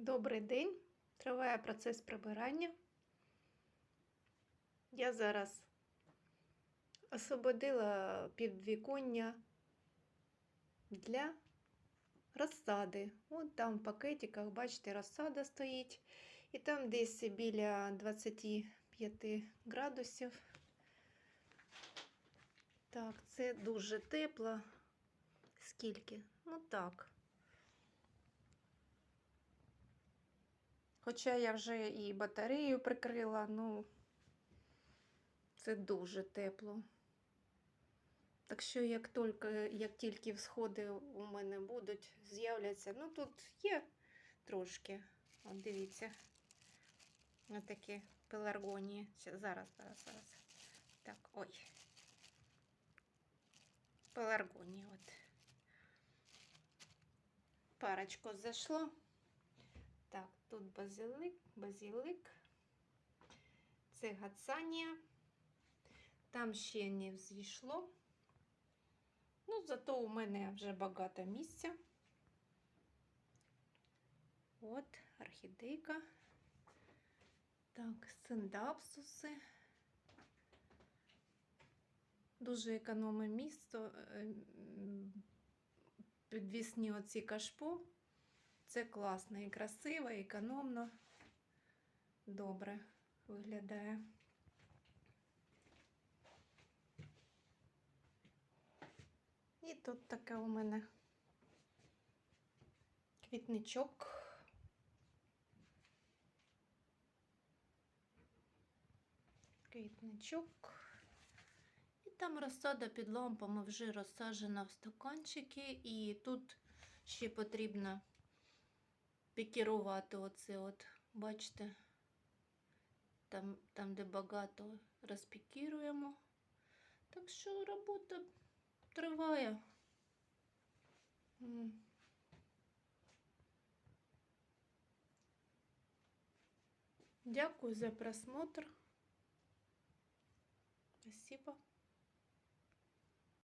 Добрий день. Триває процес прибирання. Я зараз освободила підвіконня для розсади. От там в пакетиках, бачите, розсада стоїть. І там десь біля 25 градусів. Так, це дуже тепло. Скільки? Ну так. Хоча я вже і батарею прикрила, ну це дуже тепло. Так що, як тільки, як тільки всходи у мене будуть, з'являться. Ну, тут є трошки. От дивіться. Отакі пеларгонії. Зараз, зараз, зараз. Так, ой. Пеларгонії, от. Парочку зайшло. Тут базилик, базилик. Це гацанія. Там ще не взійшло. Ну, зато у мене вже багато місця. От, орхідейка. Так, синдапсуси. Дуже економне місто. е, Підвісні оці кашпо. Це класно і красиво, і економно. Добре виглядає. І тут таке у мене квітничок. Квітничок. І там розсада під лампами вже розсаджена в стаканчики, і тут ще потрібно пікірувати оце от, бачите, там, там де багато розпікіруємо. Так що робота триває. Дякую за просмотр. Спасибо.